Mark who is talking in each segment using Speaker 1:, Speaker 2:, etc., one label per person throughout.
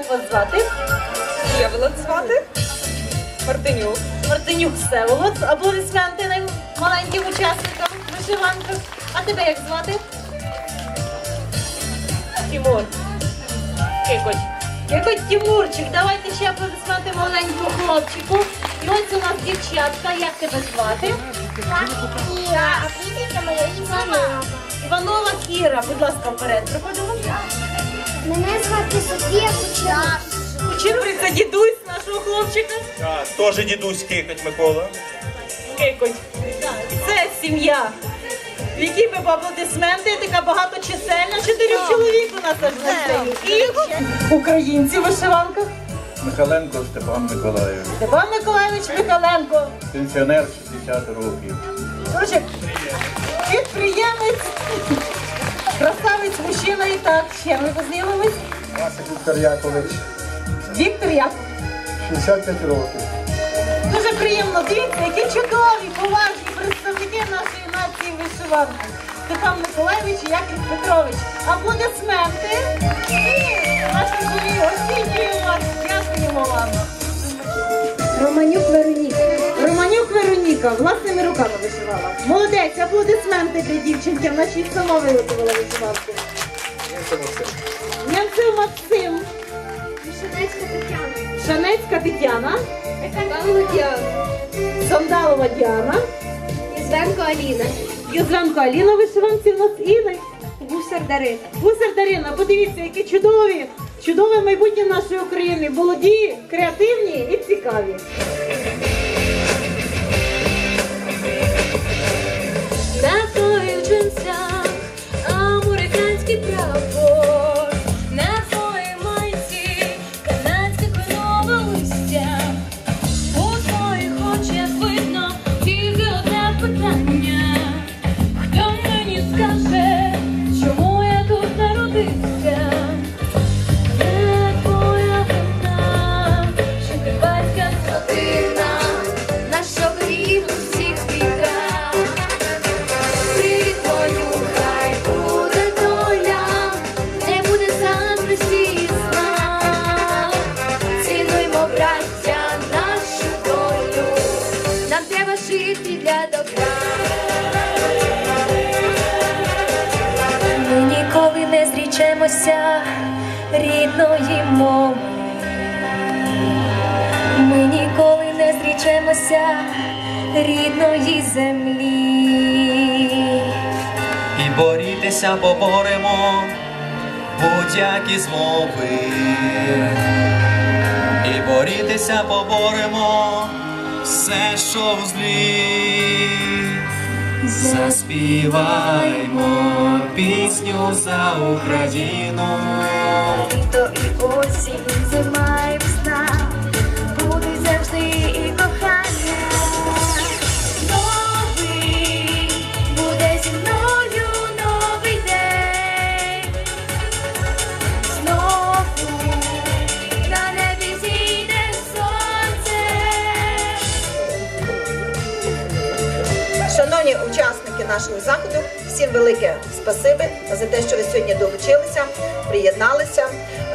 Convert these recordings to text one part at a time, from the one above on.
Speaker 1: звати?
Speaker 2: Євелет звати. Мартинюк.
Speaker 1: Мартинюк Всеволод. Аплодисменти маленьким учасникам вишиванки. А тебе як звати? Тимур. Кикоть. Кикоть Тимурчик. Давайте ще аплодисменти маленькому хлопчику. І ось у нас дівчатка. Як тебе звати?
Speaker 3: А прізвище моє Іванова.
Speaker 1: Іванова Кіра. Будь ласка, вперед. Приходимо.
Speaker 3: Мене звати Софія Кучера.
Speaker 1: Учительниця дідусь нашого хлопчика.
Speaker 4: Так, теж дідусь кикать Микола.
Speaker 1: Кикоть. Це сім'я. В якій би аплодисменти, така багаточисельна, чотирьох чоловік у нас аж на. І українці в вишиванках.
Speaker 5: Михаленко Степан Миколаївич,
Speaker 1: Степан Миколаївич Михаленко.
Speaker 5: пенсіонер 60 років.
Speaker 1: Короче, підприємець, красавець мужчина і так. Ще ми познайомимось.
Speaker 6: Васик Віктор Якович,
Speaker 1: Віктор Яков.
Speaker 6: 65 років.
Speaker 1: Дуже приємно. Дивіться, які чудові, поважні представники нашої нації вишиванки. Степан Миколаївич і Яків Петрович. Аплодисменти. Наші журі оцінюємо вас. Дякуємо вам.
Speaker 3: Романюк Вероніка.
Speaker 1: Романюк Вероніка власними руками вишивала. Молодець, аплодисменти для дівчинки. Вона ще й сама виготовила вишиванку. Німцев Максим,
Speaker 3: Вишенецька Тетяна.
Speaker 1: Шанецька Тетяна,
Speaker 3: Павло Діана.
Speaker 1: Сандалова Діана,
Speaker 3: Ізвенко Аліна.
Speaker 1: Юзленко Аліна вишиванці в нас Іни.
Speaker 3: Гусар Дарина.
Speaker 1: Гусар Дарина, подивіться, які чудові, чудове майбутнє нашої України. Молоді, креативні і цікаві.
Speaker 7: Зрічемося рідної мови. Ми ніколи не зрічемося рідної землі.
Speaker 8: і борітися поборемо будь-які змови. І борітися поборемо все, що в злі. Заспіваймо пісню за Україну.
Speaker 7: Літо і осінь, зима
Speaker 2: нашого заходу, всім велике спасибі за те, що ви сьогодні долучилися, приєдналися,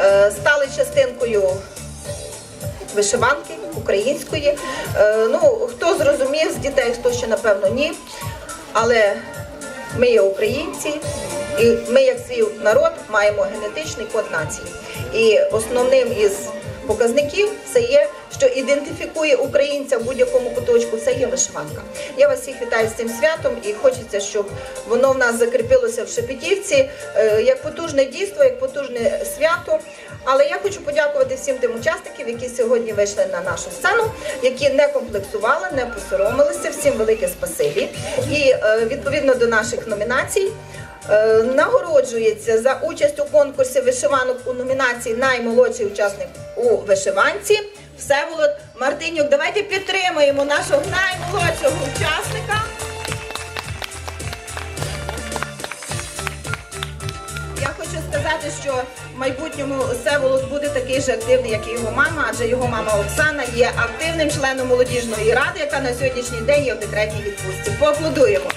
Speaker 2: е, стали частинкою вишиванки української. Е, Ну, хто зрозумів з дітей, хто ще напевно ні. Але ми є українці, і ми, як свій народ, маємо генетичний код нації. І основним із показників це є, що ідентифікує українця в будь-якому куточку, це є вишиванка. Я вас всіх вітаю з цим святом і хочеться, щоб воно в нас закріпилося в Шепетівці е, як потужне дійство, як потужне свято. Але я хочу подякувати всім тим учасникам, які сьогодні вийшли на нашу сцену, які не комплексували, не посоромилися. Всім велике спасибі. І е, відповідно до наших номінацій. Е, Нагороджується за участь у конкурсі вишиванок у номінації Наймолодший учасник у вишиванці Всеволод Мартинюк. Давайте підтримуємо нашого наймолодшого учасника. Я хочу сказати, що в майбутньому Всеволод буде такий же активний, як і його мама, адже його мама Оксана є активним членом молодіжної ради, яка на сьогоднішній день є в декретній відпустці. Поаплодуємо.